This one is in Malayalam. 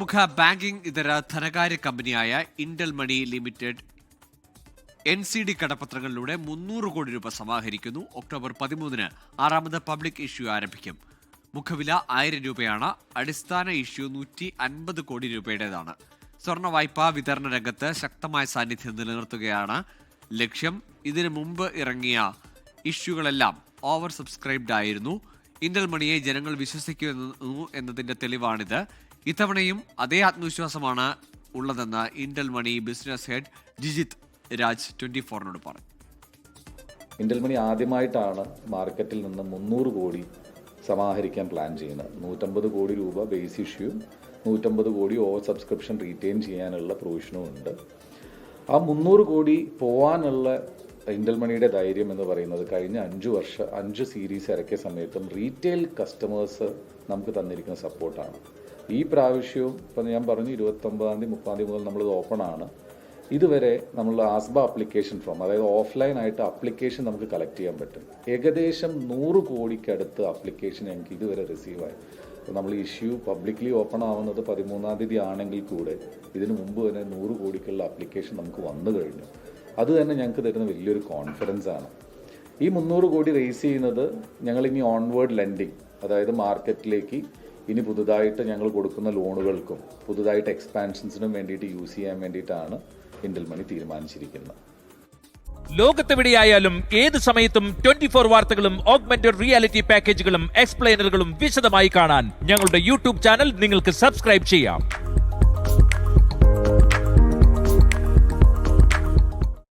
പ്രമുഖ ബാങ്കിംഗ് ഇതര ധനകാര്യ കമ്പനിയായ Indel money limited N C D കടപ്പത്രങ്ങളിലൂടെ മുന്നൂറ് കോടി രൂപ സമാഹരിക്കുന്നു. ഒക്ടോബർ പതിമൂന്നിന് ആറാമത് പബ്ലിക് ഇഷ്യൂ ആരംഭിക്കും. മുഖവില ആയിരം രൂപയാണ്. അടിസ്ഥാന ഇഷ്യൂ നൂറ്റി അൻപത് കോടി രൂപയുടേതാണ്. സ്വർണ വായ്പാ വിതരണ രംഗത്ത് ശക്തമായ സാന്നിധ്യം നിലനിർത്തുകയാണ് ലക്ഷ്യം. ഇതിനു മുമ്പ് ഇറങ്ങിയ ഇഷ്യൂകളെല്ലാം ഓവർ സബ്സ്ക്രൈബ്ഡ് ആയിരുന്നു. ഇന്റൽ മണിയെ ജനങ്ങൾ വിശ്വസിക്കുന്നു എന്നതിന്റെ തെളിവാണിത്. ഇത്തവണയും അതേ ആത്മവിശ്വാസമാണ് ഉള്ളതെന്ന് Indel money business head Jijith Raj twenty ഫോറിനോട് പറഞ്ഞു. ഇന്റൽ മണി ആദ്യമായിട്ടാണ് മാർക്കറ്റിൽ നിന്ന് മുന്നൂറ് കോടി സമാഹരിക്കാൻ പ്ലാൻ ചെയ്യുന്നത്. നൂറ്റമ്പത് കോടി രൂപ ബേസ് ഇഷ്യൂ നൂറ്റമ്പത് കോടി ഓവർ സബ്സ്ക്രിപ്ഷൻ റീറ്റെയിൻ ചെയ്യാനുള്ള പ്രൊവിഷനും ഉണ്ട്. ആ മുന്നൂറ് കോടി പോവാനുള്ള മണിയുടെ ധൈര്യം എന്ന് പറയുന്നത് കഴിഞ്ഞ അഞ്ച് വർഷ അഞ്ച് സീരീസ് ഇറക്കിയ സമയത്തും റീറ്റെയിൽ കസ്റ്റമേഴ്സ് നമുക്ക് തന്നിരിക്കുന്ന സപ്പോർട്ടാണ് ഈ പ്രാവശ്യവും ഇപ്പം ഞാൻ പറഞ്ഞു ഇരുപത്തൊമ്പതാം തീയതി മുപ്പതാം തീയതി മുതൽ നമ്മളിത് ഓപ്പൺ ആണ്. ഇതുവരെ നമ്മൾ ആസ്ബ അപ്ലിക്കേഷൻ ഫോം അതായത് ഓഫ്ലൈൻ ആയിട്ട് അപ്ലിക്കേഷൻ നമുക്ക് കളക്ട് ചെയ്യാൻ പറ്റും. ഏകദേശം നൂറ് കോടിക്കടുത്ത് അപ്ലിക്കേഷൻ ഞങ്ങൾക്ക് ഇതുവരെ റിസീവ് ആയി. അപ്പോൾ നമ്മൾ ഇഷ്യൂ പബ്ലിക്ലി ഓപ്പൺ ആവുന്നത് പതിമൂന്നാം തീയതി ആണെങ്കിൽ കൂടെ ഇതിനു മുമ്പ് തന്നെ നൂറ് കോടിക്കുള്ള അപ്ലിക്കേഷൻ നമുക്ക് വന്നു കഴിഞ്ഞു. അത് തന്നെ ഞങ്ങൾക്ക് തരുന്ന വലിയൊരു കോൺഫിഡൻസ് ആണ്. ഈ മുന്നൂറ് കോടി റേസ് ചെയ്യുന്നത് ഞങ്ങൾ ഇനി ഓൺവേർഡ് ലെൻഡിങ് അതായത് മാർക്കറ്റിലേക്ക് ഇനി പുതുതായിട്ട് ഞങ്ങൾ കൊടുക്കുന്ന ലോണുകൾക്കും പുതുതായിട്ട് എക്സ്പാൻഷൻസിനും വേണ്ടിയിട്ട് യൂസ് ചെയ്യാൻ വേണ്ടിയിട്ടാണ് ഇന്റൽ മണി തീരുമാനിച്ചിരിക്കുന്നത്. ലോകത്തെവിടെയായാലും ഏത് സമയത്തും ട്വന്റി ഫോർ വാർത്തകളും ഓഗ്മെന്റഡ് റിയാലിറ്റി പാക്കേജുകളും എക്സ്പ്ലെയിനറുകളും വിശദമായി കാണാൻ ഞങ്ങളുടെ യൂട്യൂബ് ചാനൽ നിങ്ങൾക്ക് സബ്സ്ക്രൈബ് ചെയ്യാം.